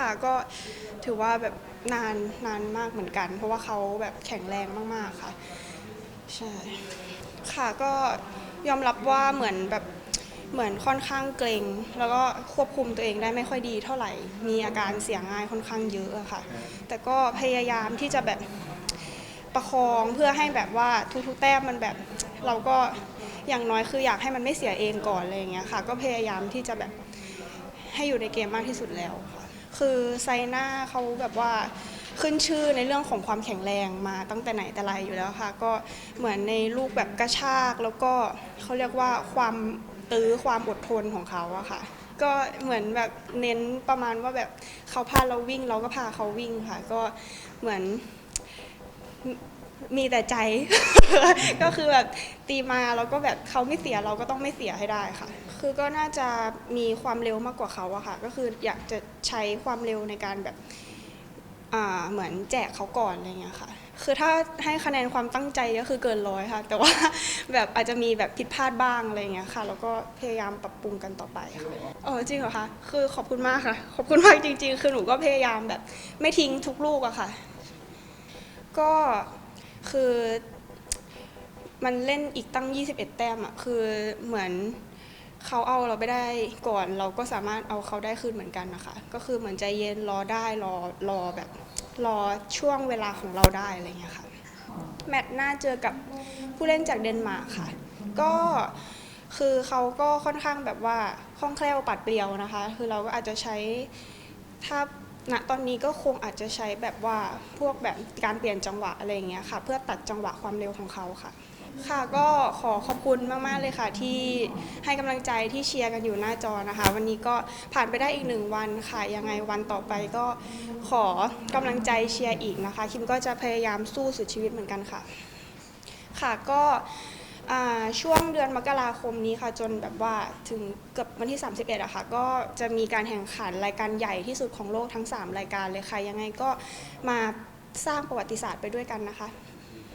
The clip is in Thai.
ค่ะก็ถือว่าแบบนานนานมากเหมือนกัน เพราะว่าเขาแบบแข็งแรงมากๆค่ะ ใช่ ค่ะก็ยอมรับว่าเหมือนแบบเหมือนค่อนข้างเกรงแล้วก็ควบคุมตัวเองได้ไม่ค่อยดีเท่าไหร่ มีอาการเสียง่ายค่อนข้างเยอะอะค่ะ แต่ก็พยายามที่จะแบบประคองเพื่อให้แบบว่าทุกๆแต้มมันแบบเราก็อย่างน้อยคืออยากให้มันไม่เสียเองก่อนอะไรอย่างเงี้ยค่ะ ก็พยายามที่จะแบบให้อยู่ในเกมมากที่สุดแล้วค่ะ คือไซน่าเขาแบบว่าขึ้นชื่อในเรื่องของความแข็งแรงมาตั้งแต่ไหนแต่ไรอยู่แล้วค่ะ ก็เหมือนในลูกแบบกระชากแล้วก็เขาเรียกว่าความตื้อความอดทนของเขาอะค่ะ ก็เหมือนแบบเน้นประมาณว่าแบบเขาพาเราวิ่ง เราก็พาเขาวิ่งค่ะ ก็เหมือนมีแต่ใจ ก็คือแบบตีมาแล้วก็แบบเขาไม่เสียเราก็ต้องไม่เสียให้ได้ค่ะ คือก็น่าจะมีความเร็วมากกว่าเขาอะค่ะ ก็คืออยากจะใช้ความเร็วในการแบบอ่าเหมือนแจกเขาก่อนอะไรเงี้ยค่ะ คือถ้าให้คะแนนความตั้งใจก็คือเกินร้อยค่ะ แต่ว่าแบบอาจจะมีแบบผิดพลาดบ้างอะไรเงี้ยค่ะ แล้วก็พยายามปรับปรุงกันต่อไปค่ะเออจริงเหรอคะ คือขอบคุณมากค่ะ ขอบคุณมากจริง ๆ คือหนูก็พยายามแบบไม่ทิ้งทุกลูกอะค่ะ ก็คือมันเล่นอีกตั้ง 21 แต้มอะคือเหมือน เขาเอาเราไปได้ก่อนเราก็สามารถเอาเขาได้คืนเหมือนกันนะคะ ก็คือเหมือนใจเย็นรอได้รอรอแบบรอช่วงเวลาของเราได้อะไรอย่างเงี้ยค่ะแมตช์หน้าเจอกับผู้เล่นจากเดนมาร์กค่ะ ก็คือเขาก็ค่อนข้างแบบว่าคล่องแคล่วปัดเปรียวนะคะ คือเราก็อาจจะใช้ถ้าณตอนนี้ก็คงอาจจะใช้แบบว่าพวกแบบการเปลี่ยนจังหวะอะไรอย่างเงี้ยค่ะ เพื่อตัดจังหวะความเร็วของเขาค่ะ ค่ะก็ขอขอบคุณมาก ๆ เลยค่ะ ที่ให้กำลังใจที่เชียร์กันอยู่หน้าจอนะคะ วันนี้ก็ผ่านไปได้อีกหนึ่งวันค่ะยังไงวันต่อไปก็ขอกำลังใจเชียร์อีกนะคะ คิมก็จะพยายามสู้สุดชีวิตเหมือนกันค่ะ ค่ะก็อ่าช่วงเดือนมกราคมนี้ค่ะ จนแบบว่าถึงเกือบวันที่ 31อะค่ะ ก็จะมีการแข่งขันรายการใหญ่ที่สุดของโลกทั้ง 3 รายการเลยค่ะ ยังไงก็มาสร้างประวัติศาสตร์ไปด้วยกันนะคะ